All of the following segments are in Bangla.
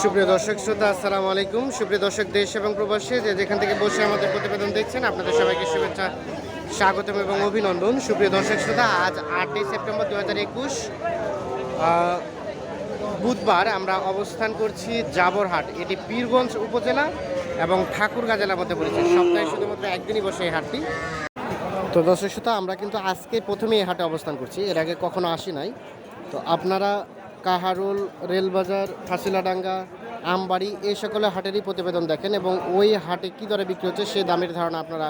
সুপ্রিয় দর্শক, শ্রোতা, আসসালামু আলাইকুম। সুপ্রিয় দর্শক, দেশ এবং প্রবাসী যে যেখান থেকে বসে আমাদের প্রতিবেদন দেখছেন, আপনাদের সবাইকে শুভেচ্ছা, স্বাগতম এবং অভিনন্দন। সুপ্রিয় দর্শক, শ্রোতা, আজ আটই সেপ্টেম্বর দু হাজার একুশ বুধবার আমরা অবস্থান করছি জাবরহাট। এটি পীরগঞ্জ উপজেলা এবং ঠাকুরগাঁ জেলার মধ্যে পড়েছে। সপ্তাহে শুধুমাত্র একদিনই বসে এই হাটটি। তো দর্শক, শ্রোতা, আমরা কিন্তু আজকে প্রথমে এই হাটে অবস্থান করছি। এর আগে কখনো আসি নাই। তো আপনারা কাহারুল, রেলবাজার ফাঁসিলাডাঙ্গা আমবাড়ি, এই সকলে হাটেরই প্রতিবেদন দেখেন এবং ওই হাটে কী দরে বিক্রি হচ্ছে সে দামের ধারণা আপনারা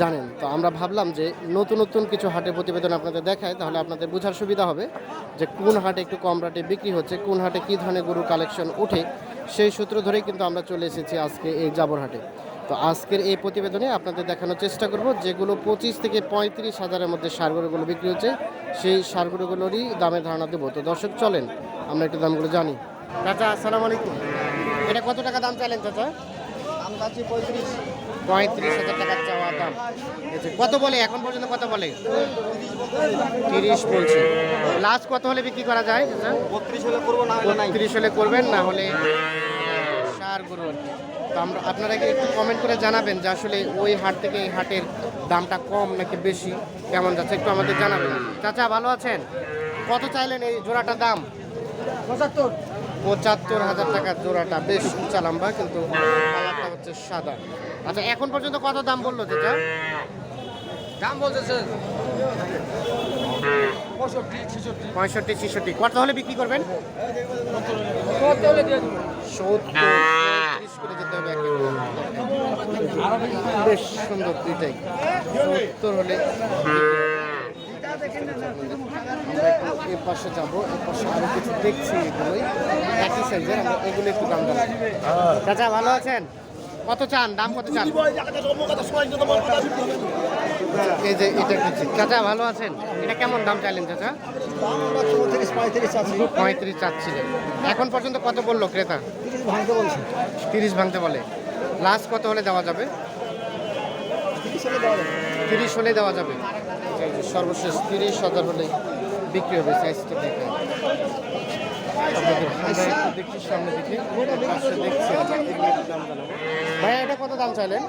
জানেন। তো আমরা ভাবলাম যে নতুন নতুন কিছু হাটে প্রতিবেদন আপনাদের দেখায়, তাহলে আপনাদের বোঝার সুবিধা হবে যে কোন হাটে একটু কম রেটে বিক্রি হচ্ছে, কোন হাটে কী ধরনের গরুর কালেকশন ওঠে, সেই সূত্র ধরেই কিন্তু আমরা চলে এসেছি আজকে এই জাবর হাটে। তো আজকের এই প্রতিবেদনে আপনাদের দেখানোর চেষ্টা করব যেগুলো পঁচিশ থেকে পঁয়ত্রিশ হাজারের মধ্যে সারগরুগুলো বিক্রি হচ্ছে সেই সারগরুগুলোরই দামের ধারণা দেবো। তো দর্শক চলেন আমরা একটু দামগুলো জানি। চাচা আসসালামু আলাইকুম। এটা কত টাকা দাম চাইলেন চাচা? দাম চাচ্ছি পঁয়ত্রিশ। পঁয়ত্রিশ হাজার টাকার চাওয়া দাম। আচ্ছা, কত বলে? এখন পর্যন্ত কত বলে? তিরিশ বলছে। লাস্ট কত হলে বিক্রি করা যায় বত্রিশ হলে করব না হলে নাই। তিরিশ হলে করবেন না হলে সার গরু। তো আমরা আপনারা কি একটু কমেন্ট করে জানাবেন যে আসলে ওই হাট থেকে এই হাটের দামটা কম নাকি বেশি কেমন যাচ্ছে? একটু আমাদের জানাবেন। চাচা ভালো আছেন? কত চাইলেন এই জোড়াটার দাম? পঁচাত্তর। পঁচাত্তর হাজার টাকার জোড়াটা। বেশ উঁচা লম্বা কিন্তু কালারটা হচ্ছে সাদা। আচ্ছা এখন পর্যন্ত কত দাম বলল চাচা? দাম বলতেছে পঁয়ষট্টি ছেষট্টি। কত হলে বিক্রি করবেন? সত্তর পঁয়ত্রিশ করে যেতে হবে একেবারে। বেশ সুন্দর দুইটাই। সত্তর হলে পাশে যাব পাশে কিছু দেখছি এগুলো একটু দাম ভালো আছেন? কত চান? দাম কত চান? এই যে এটা ভালো আছেন? এটা কেমন দাম চাইলেন চাচা? পঁয়ত্রিশ চাচ্ছি পঁয়ত্রিশ চাচ্ছিলেন। এখন পর্যন্ত কত বলল ক্রেতা? তিরিশ ভাঙতে বলে। লাস্ট কত হলে দেওয়া যাবে? তিরিশ হলে দেওয়া যাবে। সর্বশেষ তিরিশ হাজার হলে বিক্রি হবে সাইজটা দেখে আপনাদের দেখছি সামনে জানাব ভাইয়া এটা কত দাম চাইলেন?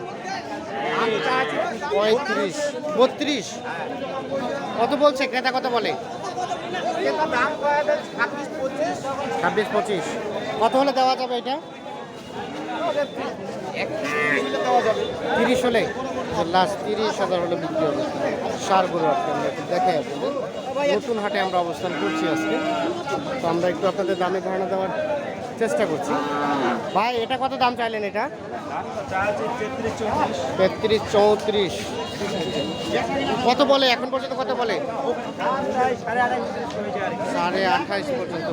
পঁয়ত্রিশ। বত্রিশ? কত বলছে? ক্রেতা কত বলে? ছাব্বিশ পঁচিশ। কত হলে দেওয়া যাবে এটা? তিরিশ হলে লাস্ট তিরিশ হাজার হলে বিক্রি হবে। সার গরু আপনাদের। নতুন হাটে আমরা অবস্থান করছি আজকে। তো আমরা একটু আপনাদের দামে ধারণা দেওয়ার চেষ্টা করছি। ভাই, এটা কত দাম চাইলেন এটা? তেত্রিশ চৌত্রিশ। কত বলে? এখন পর্যন্ত কত বলে? সাড়ে আঠাইশ পর্যন্ত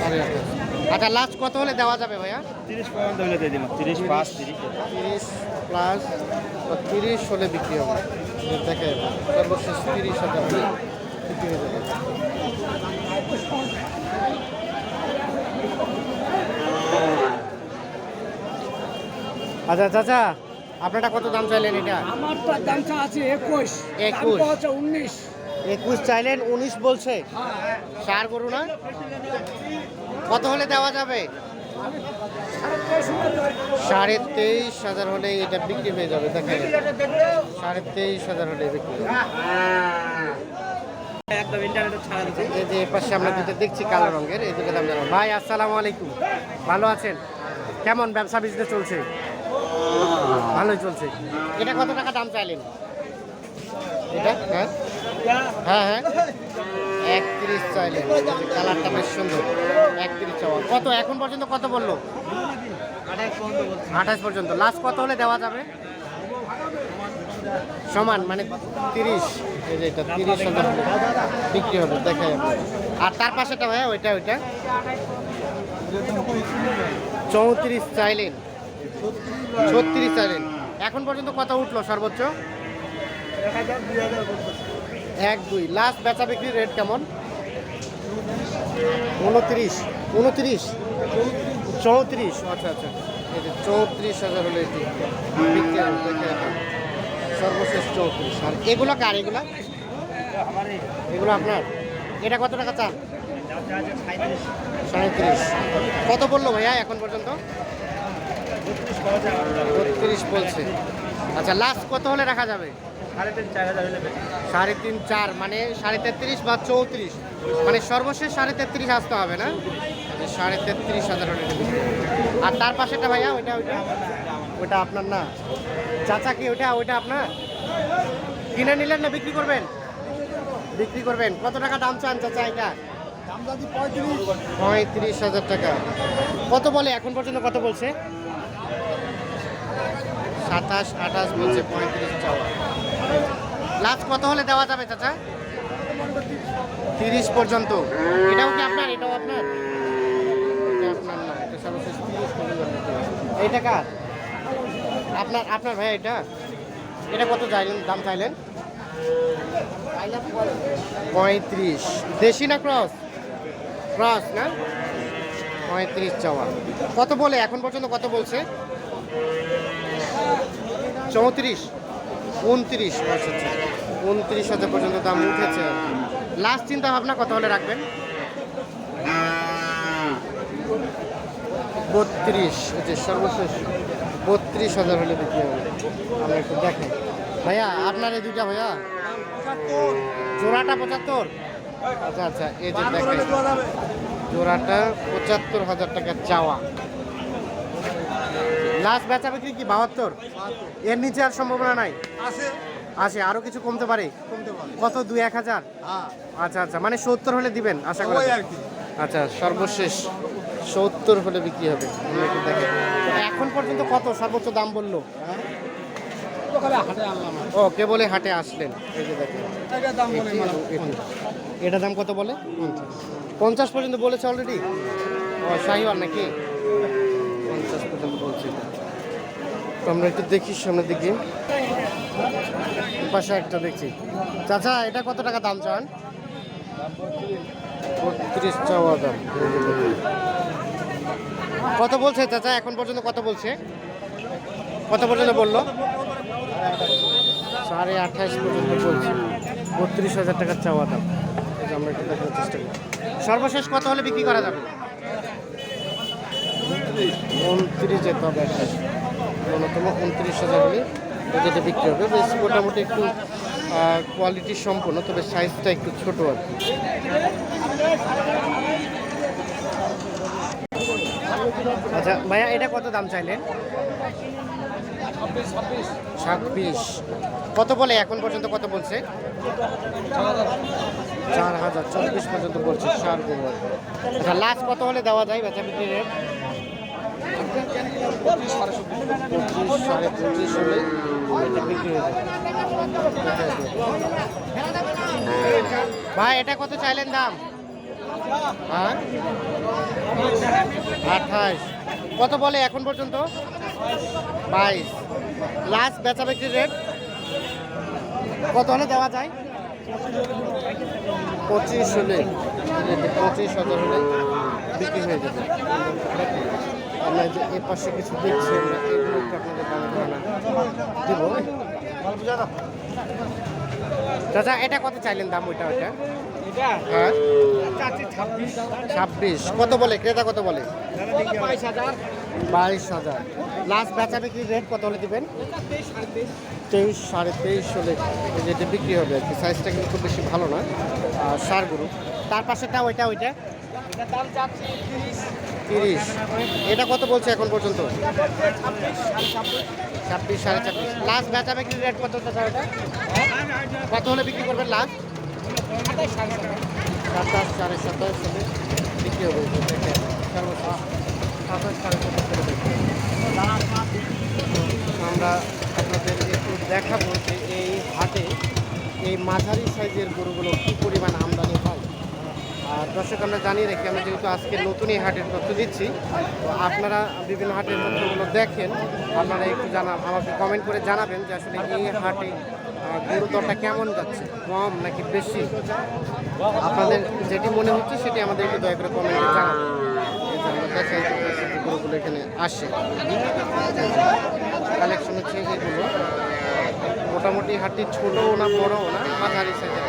সাড়ে আঠাইশ। আচ্ছা লাস্ট কত হলে দেওয়া যাবে ভাইয়া? তিরিশ পর্যন্ত হলে দিয়ে দিব তিরিশ পাঁচ তিরিশ। তিরিশ প্লাস তিরিশ হলে বিক্রি হবে। দেখে সর্বশেষ তিরিশ হাজার বিক্রি হয়ে যাবে। আচ্ছা চাচা আপনারটা কত দাম চাইলেন এটা? আমারটা দামটা আছে একুশ। একুশ। উনিশ। একুশ চাইলেন উনিশ বলছে। সার গরু না? কত হলে দেওয়া যাবে? সাড়ে তেইশ হাজার হলে এটা বিক্রি হয়ে যাবে দেখেন। সাড়ে তেইশ হাজার হলে বিক্রি এই যে পাশে আমরা যেটা দেখছি কালো রঙের এই দুটো দাম জানাব ভাই আসসালামু আলাইকুম। ভালো আছেন? কেমন ব্যবসা বিজনেস চলছে? ভালোই চলছে। এটা কত টাকা দাম চাইলেন? এটা হ্যাঁ? হ্যাঁ হ্যাঁ। একত্রিশ চাইলেন কালারটা বেশ সুন্দর। একত্রিশ চাওয়া। কত? এখন পর্যন্ত কত বলল? আঠাশ পর্যন্ত। লাস্ট কত হলে দেওয়া যাবে? সমান মানে তিরিশ। এই যে এটা তিরিশ হাজার বিক্রি হবে, দেখাই যাবে আর তার পাশেটা ভাই ওইটা ওইটা? চৌত্রিশ চাইলেন। ছত্রিশ চাইলেন। এখন পর্যন্ত কত উঠল সর্বোচ্চ? এক দুই। লাস্ট বেচা বিক্রির রেট কেমন? উনত্রিশ। উনত্রিশ? চৌত্রিশ। আচ্ছা আচ্ছা। চৌত্রিশ হাজার হলে এটি। সর্বশেষ চৌত্রিশ। আর এগুলো কার এগুলো? এগুলো আপনার? এটা কত টাকা চান সাঁত্রিশ কত বলল ভাইয়া এখন পর্যন্ত? বত্রিশ বলছে। আচ্ছা লাস্ট কত হলে রাখা যাবে? সাড়ে তিন চার হাজার সাড়ে তিন চার মানে সাড়ে তেত্রিশ বা চৌত্রিশ। মানে সর্বশেষ সাড়ে তেত্রিশ আসতে হবে না? আচ্ছা, সাড়ে তেত্রিশ হাজার হলে আর তার পাশেটা ভাইয়া ওইটা ওইটা? ওইটা আপনার না। চাচা কি ওইটা ওইটা আপনার? কিনে নিলেন না বিক্রি করবেন? বিক্রি করবেন। কত টাকা দাম চান চাচা এটা? দাম যদি পঁয়ত্রিশ। পঁয়ত্রিশ হাজার টাকা। কত বলে? এখন পর্যন্ত কত বলছে? সাতাশ, আঠাশ বলছে পঁয়ত্রিশ চাওয়া লাস্ট কত হলে দেওয়া যাবে চাচা? তিরিশ পর্যন্ত। এটাও কি আপনার? এটাও আপনার? এটা আপনার না, এটা তিরিশ পর্যন্ত। এইটা কার? আপনার আপনার ভাই এটা? এটা কত চাইলেন? দাম চাইলেন? পঁয়ত্রিশ। দেশি না ক্রস? ক্রস না? পঁয়ত্রিশ চাওয়া কত বলে? এখন পর্যন্ত কত বলছে? চৌত্রিশ, উনত্রিশ আচ্ছা আচ্ছা উনত্রিশ হাজার পর্যন্ত দাম উঠেছে। লাস্ট চিন্তা ভাবনা কত হলে রাখবেন? বত্রিশ যে সর্বশেষ বত্রিশ হাজার হলে বিক্রি হবে। আমরা একটু দেখেন। ভাইয়া, আপনার এই দুইটা ভাইয়া? জোড়াটা পঁচাত্তর? আচ্ছা আচ্ছা এই যে দেখেন। জোড়াটা পঁচাত্তর হাজার টাকা চাওয়া। লাস্ট বেচা বিক্রি কি বাহাত্তর? এর নিচে আর সম্ভাবনা নাই? আছে। আছে আরও কিছু কমতে পারে? কমতে কত? দুই এক হাজার? হ্যাঁ। আচ্ছা আচ্ছা মানে সত্তর হলে দিবেন আশা করি আর কি। আচ্ছা সর্বশেষ সত্তর হলে বিক্রি হবে। এখন পর্যন্ত কত? সর্বোচ্চ দাম বলল। ও কেবলে হাটে আসলেন। এটি দাম কত বলে? পঞ্চাশ। পঞ্চাশ পর্যন্ত বলেছে অলরেডি ও শাহিওয়াল নাকি? পঞ্চাশ পর্যন্ত তো আমরা একটু দেখি সামনের দিকে। পাশে একটা দেখছি। চাচা, এটা কত টাকা দাম চান? বত্রিশ চাওয়া দাম। কত বলছে চাচা? এখন পর্যন্ত কত বলছে? কত পর্যন্ত বলল? সাড়ে আঠাশ পর্যন্ত বলছে। বত্রিশ হাজার টাকার চাওয়া দাম। আমরা একটু দেখার চেষ্টা করি। সর্বশেষ কত হলে বিক্রি করা যাবে? উনত্রিশ যেতে হবে একটা। ন্যূনতম উনত্রিশ হাজার হলে যেটা বিক্রি হবে। বেশ মোটামুটি একটু কোয়ালিটি সম্পন্ন তবে সাইজটা একটু ছোট আর কি। আচ্ছা ভাইয়া এটা কত দাম চাইলেন? ছাব্বিশ। কত বলে এখন পর্যন্ত কত বলছে? চার হাজার। চব্বিশ পর্যন্ত বলছে সার গোবর। আচ্ছা লাস্ট কত হলে দেওয়া যায় বেচা বিক্রি রেট ভাই, এটা কত চাইলেন দাম? হ্যাঁ? আঠাশ কত বলে এখন পর্যন্ত? বাইশ। লাস্ট বেচা বিক্রি রেট? কত হলে দেওয়া যায়? পঁচিশ হলে। পঁচিশ হাজার হলে বিক্রি হয়ে যাবে। আমরা যে পাশে কিছু দেখছি আমরা চাচা, এটা কত চাইলেন দাম ওইটা ওইটা? হ্যাঁ? ছাব্বিশ। কত বলে? ক্রেতা কত বলে? বাইশ হাজার। লাস্ট বেচা বিক্রি রেট কত হলে দিবেন? তেইশ, সাড়ে তেইশ হলে এই যে এটা বিক্রি হবে আর কি। সাইজটা কিন্তু খুব বেশি ভালো না। সার গরু তার পাশেটা ওইটা ওইটা? তিরিশ। এটা কত বলছে এখন পর্যন্ত? ছাব্বিশ, সাড়ে ছাব্বিশ। লাস্ট বেচা বিক্রি রেট কত কত হলে বিক্রি করবেন লাস্ট সাতাশ, সাড়ে সাতাশ হলে বিক্রি হবে। সাতাশ, সাড়ে। আমরা আপনাদের একটু দেখাবো যে এই হাটে এই মাঝারি সাইজের গরুগুলো কী পরিমাণ হয় আর দর্শক, আমরা জানিয়ে রাখি, আমরা যেহেতু আজকে নতুন এই হাটের তথ্য দিচ্ছি, তো আপনারা বিভিন্ন হাটের তথ্যগুলো দেখেন, আপনারা একটু জানা, আমাকে কমেন্ট করে জানাবেন যে আসলে এই হাটে দরটা কেমন যাচ্ছে, কম নাকি বেশি? আপনাদের যেটি মনে হচ্ছে সেটি আমাদের একটু দয়া করে কমেন্টে জানাবেন। আমরা দেখাই গরুগুলো এখানে আসে। কালেকশন হচ্ছে এগুলো। মোটামুটি হাটটি ছোটও না, বড়ও না, মাঝারি সাইজের